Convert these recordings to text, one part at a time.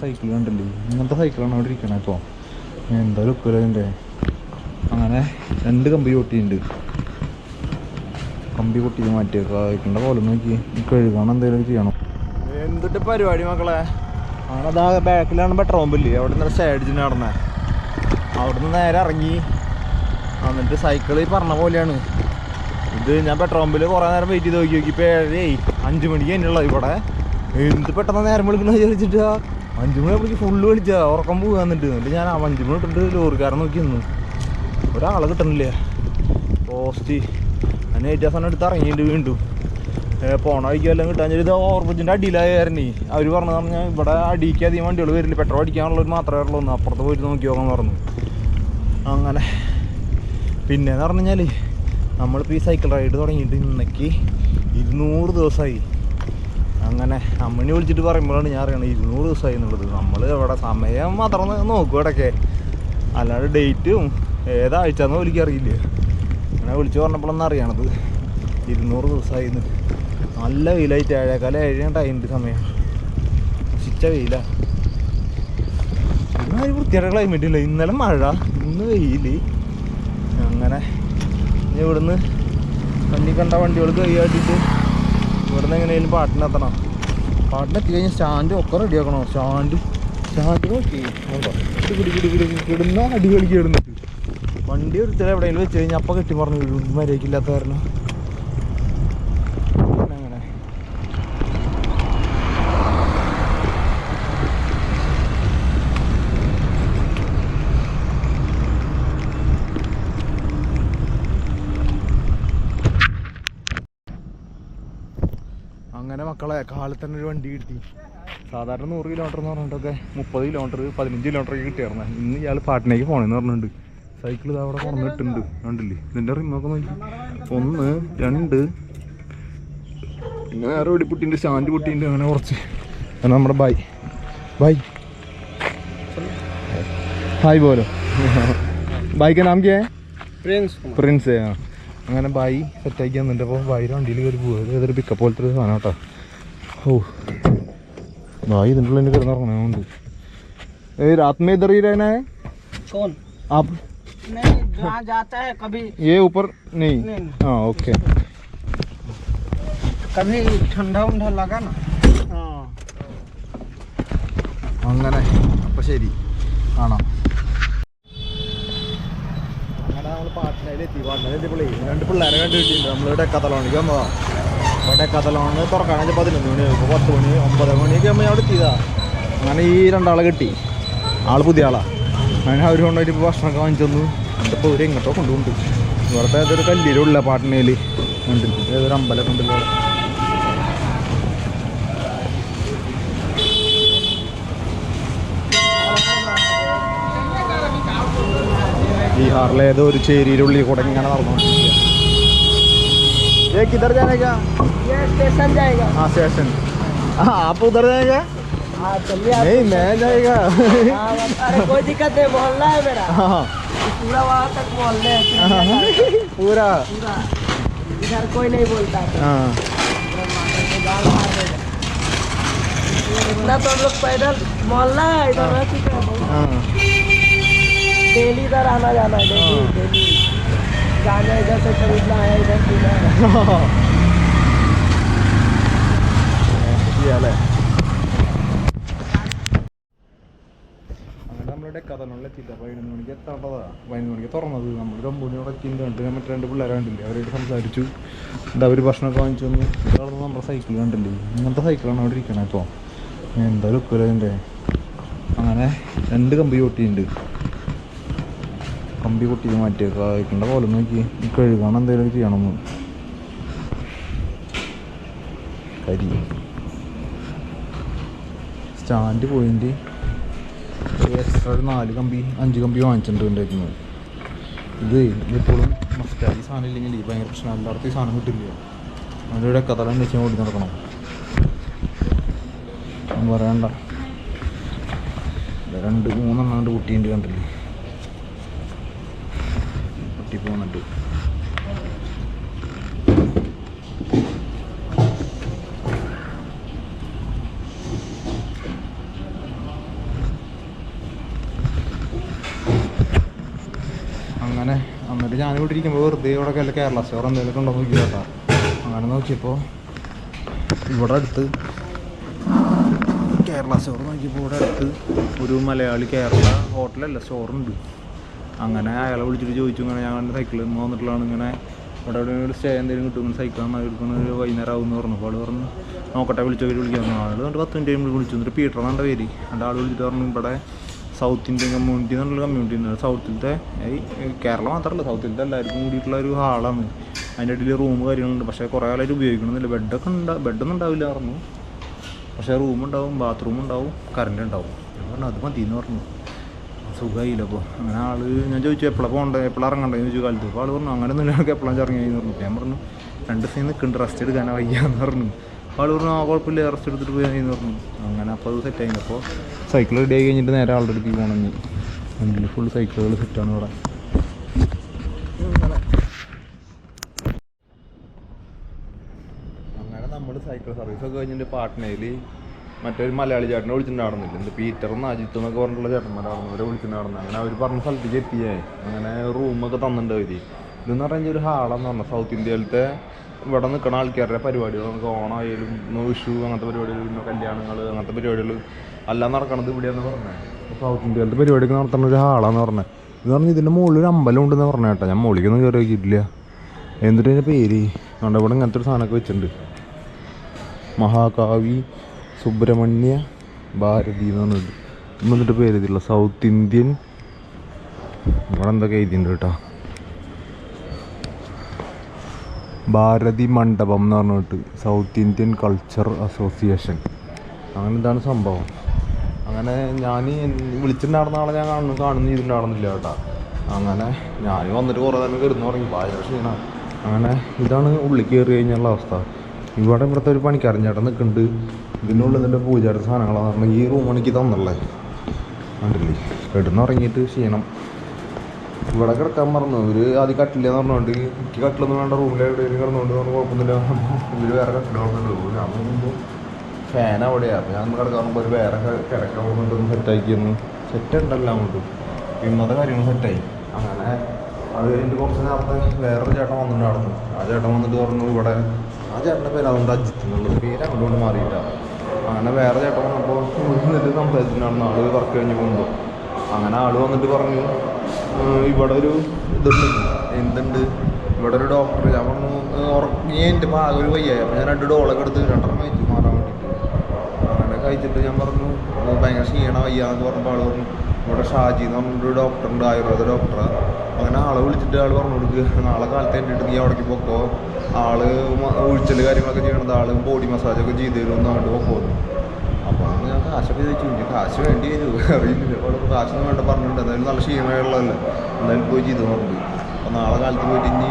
Cycle കണ്ടില്ലേ? ഇങ്ങനത്തെ സൈക്കിളാണ് അവിടെ ഇരിക്കണേ ഇപ്പോൾ എന്താ ലുക്കില്ല അതിന്റെ? അങ്ങനെ രണ്ട് കമ്പി പൊട്ടിയിട്ടുണ്ട്. കമ്പി പൊട്ടി മാറ്റി കഴിക്കേണ്ട പോലെ നോക്കി. കഴുകണം എന്തെങ്കിലും ചെയ്യണം. എന്തിട്ട് പരിപാടി മക്കളെ? ആണതാ ബാക്കിലാണ് പെട്രോൾ പമ്പില്ലേ അവിടെ നിന്ന് സ്റ്റേഡിന് നടന്നേ. അവിടെ നിന്ന് നേരെ ഇറങ്ങി. എന്നിട്ട് സൈക്കിൾ പറഞ്ഞ പോലെയാണ്. ഇത് ഞാൻ പെട്രോൾ പമ്പിൽ കുറേ നേരം വെയിറ്റ് ചെയ്ത് നോക്കി നോക്കി ഇപ്പോൾ ഏഴേ അഞ്ച് മണിക്ക് തന്നെയുള്ളത് ഇവിടെ. എന്ത് പെട്ടെന്ന് നേരം വിളിക്കണമെന്ന് വിചാരിച്ചിട്ടാ? അഞ്ച് മണി ഫുള്ള് വിളിച്ചാ ഉറക്കം പോകാൻ എന്നിട്ട് ഞാൻ അഞ്ച് മണി ഇട്ടിട്ട് ലോറിക്കാരൻ നോക്കി നിന്നു. ഒരാളെ കിട്ടണില്ല? പോസ്റ്റ്. അതിന് ഏറ്റവും സാധനം എടുത്ത് ഇറങ്ങിയിട്ട് വീണ്ടും. പോണ വഴിക്ക് എല്ലാം കിട്ടാൻ ഇത് ഓവർബ്രിഡ്ജിന്റെ അടിയിലായിരുന്നു. അവർ പറഞ്ഞു പറഞ്ഞാൽ ഇവിടെ അടിക്ക് അധികം വണ്ടികൾ വരില്ല. പെട്രോൾ അടിക്കാനുള്ളവർ മാത്രമേ ഉള്ളൂ എന്ന് അപ്പുറത്ത് പോയിട്ട് നോക്കി നോക്കാൻ പറഞ്ഞു. അങ്ങനെ. പിന്നെന്ന് പറഞ്ഞു കഴിഞ്ഞാൽ നമ്മളിപ്പോൾ ഈ സൈക്കിൾ റൈഡ് തുടങ്ങിയിട്ട് ഇന്നേക്ക് ഇരുന്നൂറ് ദിവസമായി അങ്ങനെ അമ്മണി വിളിച്ചിട്ട് പറയുമ്പോഴാണ് ഞാൻ അറിയണത് ഇരുന്നൂറ് ദിവസമായി എന്നുള്ളത്. നമ്മൾ അവിടെ സമയം മാത്രം നോക്കും ഇടയ്ക്ക്. അല്ലാണ്ട് ഡേറ്റും ഏതാഴ്ചയെന്നോ എനിക്ക് അറിയില്ല. അങ്ങനെ വിളിച്ച് പറഞ്ഞപ്പോഴൊന്നും അറിയണത് ഇരുന്നൂറ് ദിവസമായി എന്ന് നല്ല വെയിലായിട്ട് ഏഴേക്കാലം ഏഴ് ടൈമിന്റെ സമയം. ഉച്ച വെയില. ഇന്ന് വൃത്തിയുടെ ക്ലൈമറ്റ് ഇല്ല. ഇന്നലെ മഴ ഇന്ന് വെയിൽ. അങ്ങനെ ഇവിടുന്ന് വണ്ടി കണ്ട വണ്ടികൾ കൈയാട്ടിട്ട് ഇവിടുന്ന് എങ്ങനെയാലും പാട്ടിനെത്തണം പാട്ടിനെത്തി കഴിഞ്ഞാൽ സ്റ്റാൻഡ് ഒക്കെ റെഡിയാക്കണോ സ്റ്റാൻഡ് സ്റ്റാൻഡ് നോക്കി. നോക്കാം. കിടി കിടി കിടി കിടി കിടുന്ന അടി കളിക്ക് കിടുന്നിട്ട്. വണ്ടി ഒരുത്തരം എവിടെയെങ്കിലും വെച്ച് കഴിഞ്ഞാൽ അപ്പം കെട്ടി പറഞ്ഞു മര്യാദക്കില്ലാത്ത കാരണം അങ്ങനെ അങ്ങനെ മക്കളെ കാലത്ത് തന്നെ ഒരു വണ്ടി കിട്ടി. സാധാരണ നൂറ് കിലോമീറ്റർ എന്ന് പറഞ്ഞിട്ടൊക്കെ മുപ്പത് കിലോമീറ്റർ പതിനഞ്ച് കിലോമീറ്റർ ഒക്കെ കിട്ടിയായിരുന്നു ഇന്ന് ഇയാൾ പാട്ടിനേക്ക് പോകണമെന്ന് പറഞ്ഞിട്ടുണ്ട്. സൈക്കിൾ ഇത് അവിടെ പറഞ്ഞിട്ടുണ്ട് കണ്ടില്ലേ? ഇതിന്റെ റിമൊക്കെ നോക്കി. ഒന്ന് രണ്ട്. പിന്നെ വേറെ വെടിപ്പുട്ടിന്റെ സ്റ്റാൻഡ് പൊട്ടിന്റെ അങ്ങനെ കുറച്ച്. അങ്ങനെ നമ്മുടെ bye. Bye. Hi polo bike നാം കേ? പ്രിൻസ് പ്രിൻസ് അങ്ങനെ ബൈ സെറ്റാക്കി വന്നിട്ട് അപ്പോൾ ബൈ വണ്ടിയിൽ കയറി പോകുക ഏതൊരു പിക്കപ്പ് പോലത്തെ ഒരു സാധനം കേട്ടോ. ഓ ബായി ഇതിൻ്റെ ഉള്ളിൽ കിടന്ന് ഇറങ്ങണമുണ്ട് ഏ രാത് में इधर ही रहना है कौन आप नहीं जहाँ जाता है कभी ये ऊपर नहीं नहीं हाँ ओके कभी ठंडा उंडा लगा ना हाँ അങ്ങനെ അപ്പം ശരി കാണാം അങ്ങനെ നമ്മൾ പാട്ടിനയിലെത്തി പാട്ടിനയിലെത്തിയപ്പോഴേ രണ്ട് പിള്ളേരെ കണ്ടു കിട്ടിയിട്ടുണ്ട് നമ്മൾ ഡെക്കാത്തലോണിക്ക് വന്നതാണ് അപ്പോൾ തുറക്കാൻ. അതിന്റെ പതിനൊന്ന് മണി ഇപ്പോൾ പത്ത് മണി ഒമ്പത് മണിയൊക്കെ ആകുമ്പോൾ അവിടെ എത്തിയതാ. അങ്ങനെ ഈ രണ്ടാളെ കിട്ടി. ആൾ പുതിയ ആളാണ് അങ്ങനെ അവർ കൊണ്ടുപോയിട്ട് ഇപ്പോൾ ഭക്ഷണമൊക്കെ വാങ്ങിച്ചു തന്നു. എന്നിട്ടിപ്പോൾ ഇവർ എങ്ങോട്ടോ കൊണ്ടുപോകുന്നുണ്ട്. ഇവിടുത്തെ ഏതൊരു കല്ലിലുള്ള പാട്ടിനയിൽ കണ്ടിട്ട് ഏതൊരു അമ്പലം ഉണ്ടല്ലോ ഈ ബീഹാറിലെ ഏതോ ഒരു ചേരിയിലുള്ളിൽ കൂടെ ഇങ്ങനെ നടന്നുകൊണ്ടിരിക്കുക ये किधर जाने का? ये स्टेशन जाएगा। हाँ स्टेशन। हाँ आप उधर जाएगा हाँ चलिए नहीं मैं जाएगा। हाँ, अरे कोई दिक्कत नहीं मोहल्ला है मेरा। हाँ पूरा वहाँ तक मोहल्ले हाँ, पूरा। पूरा। इधर कोई नहीं बोलता। है। हाँ इतना तो हम लोग पैदल मोहल्ला है इधर रह चुके हैं। हाँ। डेली इधर आना जाना है डेली हाँ। डेली। गाना इधर से खरीदना है इधर पीना है ചെയ്യാല്ലേ അങ്ങനെ നമ്മളുടെ കഥനുള്ളിലെത്തിയില്ല പതിനൊന്ന് മണിക്ക് എത്തേണ്ടതാ പതിനൊന്ന് മണിക്ക് തുറന്നത് നമ്മൾ ഒരു ഒമ്പത് മണിയോടെ എത്തിയിട്ട് കണ്ട് മറ്റേ രണ്ട് പിള്ളേരെ കണ്ടില്ലേ അവരായിട്ട് സംസാരിച്ചു എന്താ അവർ ഭക്ഷണമൊക്കെ വാങ്ങിച്ചു തന്നു ഇതാണ് നമ്മുടെ സൈക്കിൾ കണ്ടില്ലേ ഇങ്ങനത്തെ സൈക്കിളാണ് അവിടെ ഇരിക്കണേ ഇപ്പോൾ എന്താ ലുക്കില്ല അതിൻ്റെ അങ്ങനെ രണ്ട് കമ്പി പൊട്ടിയിട്ടുണ്ട് കമ്പി പൊട്ടി മാറ്റിയ സൈക്കിളിന്റെ പോലെ നോക്കി. കഴുകണം എന്തെങ്കിലും ചെയ്യണമെന്ന് കരി. Stand point. എക്സ്ട്രാ ഒരു നാല് കമ്പി അഞ്ച് കമ്പി വാങ്ങിച്ചിട്ടുണ്ട് ഇത് ഇതിപ്പോഴും മസ്റ്റായി സാധനം ഇല്ലെങ്കിൽ ഈ ഭയങ്കര പ്രശ്നം. എല്ലായിടത്തും ഈ സാധനം കിട്ടില്ല അതിലൂടെ കഥ വെച്ച് ഓടി നടക്കണം. പറയണ്ട. രണ്ട് മൂന്നെണ്ണം കണ്ട് കുട്ടിയുണ്ട് കണ്ടില്ലേ? പൊട്ടിപ്പോകുന്നുണ്ട്. അങ്ങനെ എന്നിട്ട് ഞാൻ ഇവിടെ ഇരിക്കുമ്പോൾ വെറുതെ ഇവിടെ അല്ല കേരള സ്റ്റോർ എന്തെങ്കിലും ഉണ്ടോ നോക്കി കേട്ടോ അങ്ങനെ നോക്കിയപ്പോൾ ഇവിടെ അടുത്ത് കേരള സ്റ്റോർ നോക്കിയപ്പോൾ ഇവിടെ അടുത്ത് ഒരു മലയാളി കേരള ഹോട്ടലല്ല സ്റ്റോറുണ്ട്. അങ്ങനെ അയാളെ വിളിച്ചിട്ട് ചോദിച്ചു ഇങ്ങനെ ഞാൻ സൈക്കിളിൽ നിന്ന് വന്നിട്ടുള്ളതാണ് ഇങ്ങനെ ഇവിടെ എവിടെ ഒരു സ്റ്റേ എന്തെങ്കിലും കിട്ടും സൈക്കിളാണ് എടുക്കുന്ന ഒരു വൈകുന്നേരം ആവുമെന്ന് എന്ന് പറഞ്ഞു. അപ്പോൾ ആൾ പറഞ്ഞു നോക്കട്ടെ വിളിച്ചോ വിളിക്കാൻ ആൾ എന്നിട്ട് പത്ത് മിനിറ്റ് കഴിയുമ്പോൾ വിളിച്ചു. എന്നിട്ട് പീറ്റർ എന്നാണ്ട് പേര്. എന്റെ ആൾ വിളിച്ചിട്ട് പറഞ്ഞു ഇവിടെ സൗത്ത് ഇന്ത്യൻ കമ്മ്യൂണിറ്റി എന്നുള്ള കമ്മ്യൂണിറ്റി ഉണ്ട്. സൗത്തിലത്തെ ഈ കേരളം മാത്രമല്ല സൗത്തിലത്തെ എല്ലാവർക്കും കൂടിയിട്ടുള്ള ഒരു ഹാളാണ് അതിന്റെ ഇടയിൽ റൂം കാര്യങ്ങളുണ്ട്. പക്ഷേ കുറേ കാലമായിട്ട് ഉപയോഗിക്കണമെന്നില്ല. ബെഡൊക്കെ ഉണ്ടാ ബെഡൊന്നും ഉണ്ടാവില്ല പറഞ്ഞു. പക്ഷേ റൂം ഉണ്ടാവും ഉണ്ടാവും കറണ്ട് ഉണ്ടാവും. ഞാൻ പറഞ്ഞു അത് മതി എന്ന് പറഞ്ഞു. സുഖമായില്ല അപ്പോൾ അങ്ങനെ ആൾ ഞാൻ ചോദിച്ചു എപ്പോഴാണ് പോകണ്ടേ? എപ്പോഴാണ് ഇറങ്ങണ്ടേ? എന്ന് ചോദിച്ചു കാലത്ത് അപ്പോൾ ആൾ പറഞ്ഞു അങ്ങനെ ഒന്നും ഞങ്ങൾക്ക് എപ്പോഴാണ് ഇറങ്ങിയെന്ന് പറഞ്ഞു. ഞാൻ പറഞ്ഞു രണ്ട് ദിവസം നിൽക്കുന്നുണ്ട് റെസ്റ്റ് എടുക്കാനാ വയ്യാന്ന് പറഞ്ഞു. അപ്പോൾ ആൾ പറഞ്ഞു ആ കുഴപ്പമില്ല റെസ്റ്റ് എടുത്തിട്ട് പോയി എന്ന് പറഞ്ഞു. അങ്ങനെ അപ്പോൾ അത് സെറ്റ് ആയി അപ്പോൾ സൈക്കിൾ റെഡി ആയി കഴിഞ്ഞിട്ട് നേരെ ആളുടെ അടുത്ത് പോകണമെങ്കിൽ എങ്കിൽ ഫുൾ സൈക്കിളുകൾ സെറ്റാണ് ഇവിടെ. അങ്ങനെ നമ്മൾ സൈക്കിൾ സർവീസ് ഒക്കെ കഴിഞ്ഞിട്ട് പാട്നയിൽ മറ്റൊരു മലയാളി ചേട്ടനെ വിളിച്ചിട്ടുണ്ടായിരുന്നില്ല എന്ത് പീറ്ററും അജിത്തും എന്നൊക്കെ പറഞ്ഞിട്ടുള്ള ചേട്ടന്മാരായിരുന്നു അവരെ വിളിച്ചിട്ടുണ്ടായിരുന്നു അങ്ങനെ അവർ പറഞ്ഞ സ്ഥലത്തേക്ക് എത്തിയേ. അങ്ങനെ റൂമൊക്കെ തന്നിട്ടുണ്ട് അവർ ഇതെന്ന് പറഞ്ഞാൽ ഒരു ഹാളെന്ന് പറഞ്ഞാൽ സൗത്ത് ഇന്ത്യയിലത്തെ ഇവിടെ നിൽക്കുന്ന ആൾക്കാരുടെ പരിപാടികൾ നമുക്ക് ഓണമായാലും വിഷു അങ്ങനത്തെ പരിപാടികൾ പിന്നെ കല്യാണങ്ങൾ അങ്ങനത്തെ പരിപാടികൾ എല്ലാം നടക്കണത് ഇവിടെയാന്ന് പറഞ്ഞത് സൗത്ത് ഇന്ത്യയിലത്തെ പരിപാടിയൊക്കെ നടത്തുന്ന ഒരു ഹാളാന്ന് പറഞ്ഞത് ഇത് പറഞ്ഞാൽ ഇതിന്റെ മുകളിൽ ഒരു അമ്പലം ഉണ്ടെന്ന് പറഞ്ഞ കേട്ടോ. ഞാൻ മുകളിലേക്കൊന്നും കയറി നോക്കിയിട്ടില്ല. എന്നിട്ട് ഇതിന്റെ പേര്? അതുകൊണ്ട് ഇവിടെ ഇങ്ങനത്തെ ഒരു സാധനമൊക്കെ വെച്ചിട്ടുണ്ട്. മഹാകാവി സുബ്രഹ്മണ്യ ഭാരതി എന്നാണ് എന്നിട്ട് പേര് എഴുതിയില്ല സൗത്ത് ഇന്ത്യൻ ഇവിടെ എന്തൊക്കെ എഴുതിയിട്ടുണ്ട് കേട്ടോ? ഭാരതി മണ്ഡപം എന്ന് പറഞ്ഞിട്ട് സൗത്ത് ഇന്ത്യൻ കൾച്ചർ അസോസിയേഷൻ അങ്ങനെ എന്താണ് സംഭവം. അങ്ങനെ ഞാൻ വിളിച്ചിട്ടുണ്ടായിരുന്ന ആളെ ഞാൻ കാണുന്നു കാണുന്നു ചെയ്തിട്ടുണ്ടായിരുന്നില്ല കേട്ടോ. അങ്ങനെ ഞാൻ വന്നിട്ട് കുറേ നേരം കിടന്നു തുടങ്ങി ഭയങ്കര ക്ഷീണം. അങ്ങനെ ഇതാണ് ഉള്ളിൽ കയറി കഴിഞ്ഞുള്ള അവസ്ഥ. ഇവിടെ ഇവിടുത്തെ ഒരു പണിക്കാരൻ ചേട്ടൻ നിൽക്കുന്നുണ്ട്. ഇതിനുള്ളിൽ ഇതിന്റെ പൂജയുടെ സാധനങ്ങളാണ് പറഞ്ഞാൽ ഈ റൂം എനിക്ക് തന്നല്ലേ? കണ്ടില്ലേ? കിടന്നുറങ്ങിയിട്ട് ക്ഷീണം. ഇവിടെ കിടക്കാൻ പറഞ്ഞു ഇവർ ആദ്യം കട്ടില്ലെന്ന് പറഞ്ഞുകൊണ്ട് എനിക്ക് കട്ടിലൊന്നും വേണ്ട റൂമിൽ എവിടെയെങ്കിലും കിടന്നുകൊണ്ട് പറഞ്ഞു കുഴപ്പമൊന്നുമില്ല. ഇവർ വേറെ കട്ടിൽ ഞാൻ നോക്കുമ്പോൾ ഫാൻ അവിടെയാണ് അപ്പോൾ ഞാൻ കിടക്കാൻ പോകുമ്പോൾ ഒരു വേറെ കിടക്കാൻ കൊണ്ടൊന്ന് സെറ്റാക്കിയൊന്ന് സെറ്റ് ഉണ്ടല്ലോ അങ്ങോട്ട്. ഇന്നത്തെ കാര്യങ്ങൾ സെറ്റായി അങ്ങനെ അത് കഴിഞ്ഞിട്ട് കുറച്ച് നേരത്തെ വേറൊരു ചേട്ടൻ വന്നിട്ടുണ്ടായിരുന്നു. ആ ചേട്ടൻ വന്നിട്ട് പറഞ്ഞു ഇവിടെ ആ ചേട്ടന്റെ പേര് അതുകൊണ്ട് അജിത്ത് എന്നുള്ളത്. പേര് അങ്ങോട്ട് മാറിയിട്ടാണ് അങ്ങനെ വേറെ ചേട്ടൻ വന്നപ്പോൾ നിന്നിട്ട് സംസാരിച്ചിട്ടുണ്ടായിരുന്നു. ആൾ വർക്ക് കഴിഞ്ഞ് പോകുമ്പോൾ അങ്ങനെ ആൾ വന്നിട്ട് പറഞ്ഞു ഇവിടെ ഒരു ഇതുണ്ട്. എന്തുണ്ട്? ഇവിടെ ഒരു ഡോക്ടർ ഞാൻ പറഞ്ഞു ഉറങ്ങി എന്റെ ഭാഗം ഒരു വയ്യായി. അപ്പോൾ ഞാൻ രണ്ട് ഡോളൊക്കെ എടുത്ത് രണ്ടെണ്ണം കഴിച്ചു മാറാൻ വേണ്ടിയിട്ട് അങ്ങനെ കഴിച്ചിട്ട് ഞാൻ പറഞ്ഞു "ഏഹ് ഭയങ്കര ക്ഷീണം വയ്യാന്ന് പറഞ്ഞപ്പോൾ ആൾ പറഞ്ഞു ഇവിടെ ഷാജി എന്ന് പറഞ്ഞൊരു ഡോക്ടറുണ്ട് ആയുർവേദ ഡോക്ടറാണ് അങ്ങനെ ആളെ വിളിച്ചിട്ട് ആൾ പറഞ്ഞു കൊടുക്കുക നാളെ കാലത്ത് എന്റെ നീ അവിടേക്ക് പൊക്കോ. ആൾ ഒഴിച്ചൽ കാര്യങ്ങളൊക്കെ ചെയ്യണത് ആൾ ബോഡി മസാജൊക്കെ ചെയ്ത് തരും എന്ന് അങ്ങോട്ട് പൊക്കോ അപ്പോൾ ഞാൻ കാശൊക്കെ ചോദിച്ചു. എനിക്ക് കാശ് വേണ്ടി വരും. അറിയില്ല. കാശൊന്നും വേണ്ട പറഞ്ഞിട്ടുണ്ട്. എന്തായാലും നല്ല ക്ഷീണമുള്ളതല്ലേ എന്തായാലും പോയി ചെയ്തു പറഞ്ഞു അപ്പോൾ നാളെ കാലത്ത് പോയിട്ട് ഇനി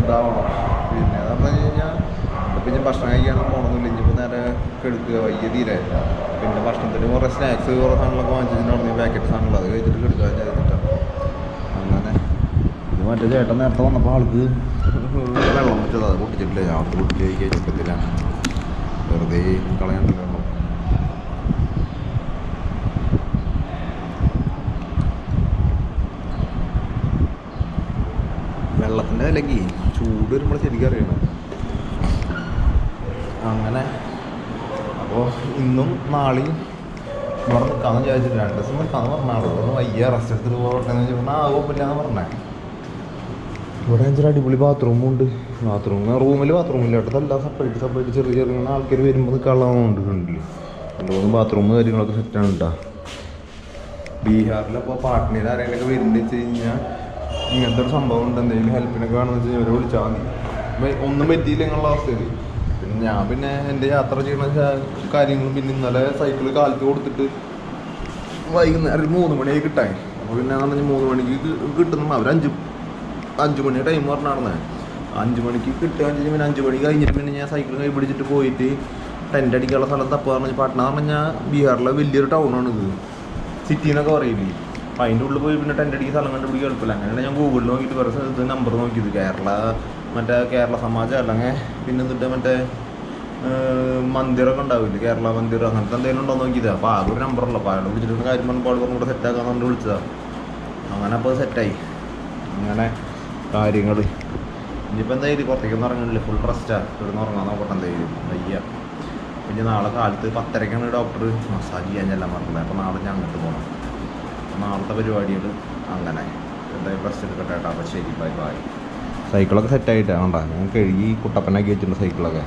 ഉണ്ടാവണം പിന്നെ പറഞ്ഞു കഴിഞ്ഞാൽ ഞാൻ ഭക്ഷണം കഴിക്കാനൊന്നും പോകണമെന്നില്ല ഇനിയിപ്പോൾ നേരെ കെടുക്കുക. വയ്യ തീരെ. പിന്നെ ഭക്ഷണത്തിന് കുറേ സ്നാക്സ് കുറേ സാധനങ്ങളൊക്കെ വാങ്ങിച്ചിട്ടുണ്ടായിരുന്നു പാക്കറ്റ് സാധനങ്ങൾ അത് കഴിച്ചിട്ട് കെടുക്കുക ചെയ്തിട്ടാണ് അങ്ങനെ. ഇത് മറ്റേ ചേട്ടൻ നേരത്തെ വന്നപ്പോൾ ആൾക്ക് വെള്ളം വെച്ചത്. അത് പൊട്ടിച്ചിട്ടില്ല. ഞാൻ പൊട്ടിച്ച് കഴിക്കാൻ ചെക്കത്തില്ല വെറുതെ കളയണ്ടല്ലോ വെള്ളം വെള്ളത്തിന്റെ വിലക്ക് ചൂട് വരുമ്പോൾ ശരിക്കും അറിയണം. അങ്ങനെ. അപ്പോൾ ഇന്നും നാളെയും ഇവിടെ നിൽക്കാമെന്ന് വിചാരിച്ചിട്ട് രണ്ട് ദിവസം നിൽക്കാമെന്ന് പറഞ്ഞാളോ. ഒന്ന് വയ്യ റെസ്റ്റ് പോകട്ടെ എന്ന് ചോദിച്ചപ്പോൾ ആ കുഴപ്പമില്ല എന്ന് പറഞ്ഞേ. ഇവിടെ വെച്ചാൽ അടിപൊളി ബാത്റൂമും ഉണ്ട്. ബാത്റൂം റൂമിൽ ബാത്റൂമില്ല കേട്ടോ എല്ലാം സെപ്പറേറ്റ് സെപ്പറേറ്റ് ചെറിയ ചെറിയ ആൾക്കാർ വരുമ്പോൾ നിൽക്കാനുള്ളതുകൊണ്ട് കണ്ടില്ലേ രണ്ട് മൂന്ന് ബാത്റൂം കാര്യങ്ങളൊക്കെ സെറ്റാണ് കേട്ടോ ബീഹാറിലപ്പോൾ പാട്ടിനെ ആരെങ്കിലൊക്കെ വരുന്നത് വെച്ച് കഴിഞ്ഞാൽ ഇങ്ങനത്തെ ഒരു സംഭവം ഉണ്ട്. എന്തെങ്കിലും ഹെൽപ്പിനൊക്കെ വേണമെന്ന് വെച്ച് കഴിഞ്ഞാൽ ഇവരെ വിളിച്ചാൽ മതി. ഒന്നും പറ്റിയില്ല എന്നുള്ള അവസ്ഥയിൽ ഞാൻ പിന്നെ എന്റെ യാത്ര ചെയ്യണ കാര്യങ്ങളും പിന്നെ ഇന്നലെ സൈക്കിൾ കാലത്ത് കൊടുത്തിട്ട് വൈകുന്നേരം മൂന്ന് മണിയായി കിട്ടാൻ. അപ്പോൾ പിന്നെ എന്ന് പറഞ്ഞാൽ മൂന്ന് മണിക്ക് കിട്ടുന്ന. അവർ അഞ്ച് അഞ്ച് മണി ടൈം പറഞ്ഞായിരുന്നേ അഞ്ച് മണിക്ക് കിട്ടുക പിന്നെ അഞ്ച് മണി കഴിഞ്ഞിട്ട് പിന്നെ ഞാൻ സൈക്കിൾ കൈ പിടിച്ചിട്ട് പോയിട്ട് ടെന്റ് അടിക്കാനുള്ള സ്ഥലം തപ്പുക പറഞ്ഞാൽ പട്ടണ പറഞ്ഞാൽ ബീഹാറിലെ വലിയൊരു ടൗണാണ് ഇത്. സിറ്റി എന്നൊക്കെ പറയില്ലേ? അപ്പം അതിന്റെ ഉള്ളിൽ പോയി പിന്നെ ടെന്റ് അടിക്കുന്ന സ്ഥലം കണ്ടുപിടിക്കാൻ എളുപ്പമില്ല അങ്ങനെയാണ് ഞാൻ ഗൂഗിളിൽ നോക്കിയിട്ട് വേറെ സ്ഥലത്ത് നമ്പർ നോക്കിയത്. കേരള മറ്റേ കേരള സമാജം അല്ലെങ്കിൽ പിന്നെ എന്നിട്ട് മറ്റേ ഏഹ്, മന്ദിരമൊക്കെ ഉണ്ടാവില്ലേ? കേരള മന്ദിർ അങ്ങനത്തെ എന്തെങ്കിലും ഉണ്ടോ നോക്കിയതാ. അപ്പോൾ ആകെ ഒരു നമ്പറുള്ള അപ്പോൾ അയാളെ വിളിച്ചിട്ട് കാര്യം പറഞ്ഞപ്പോൾ അവിടെ ഇവിടെ സെറ്റാക്കാൻ പറഞ്ഞിട്ട് വിളിച്ചതാ. അങ്ങനെ അപ്പോൾ സെറ്റായി അങ്ങനെ കാര്യങ്ങൾ ഇനിയിപ്പോൾ എന്തായാലും പുറത്തേക്കൊന്നും ഇറങ്ങണില്ല. ഫുൾ റെസ്റ്റാണ് ഇവിടുന്ന് ഉറങ്ങാൻ നോക്കട്ടെ എന്തായാലും വയ്യ. പിന്നെ നാളെ കാലത്ത് പത്തരക്കാണ് ഡോക്ടർ മസാജ് ചെയ്യാൻ ചെല്ലാൻ പറഞ്ഞത്. അപ്പോൾ നാളെ ഞാൻ അങ്ങോട്ട് പോകണം നാളത്തെ പരിപാടികൾ അങ്ങനെ. എന്തായാലും റെസ്റ്റ് എടുക്കട്ടെ കേട്ടോ. അപ്പോൾ ശരി. Bye bye. സൈക്കിളൊക്കെ സെറ്റായിട്ടാണ് ഞാൻ കഴുകി കുട്ടപ്പനാക്കി വെച്ചിട്ടുണ്ട് സൈക്കിളൊക്കെ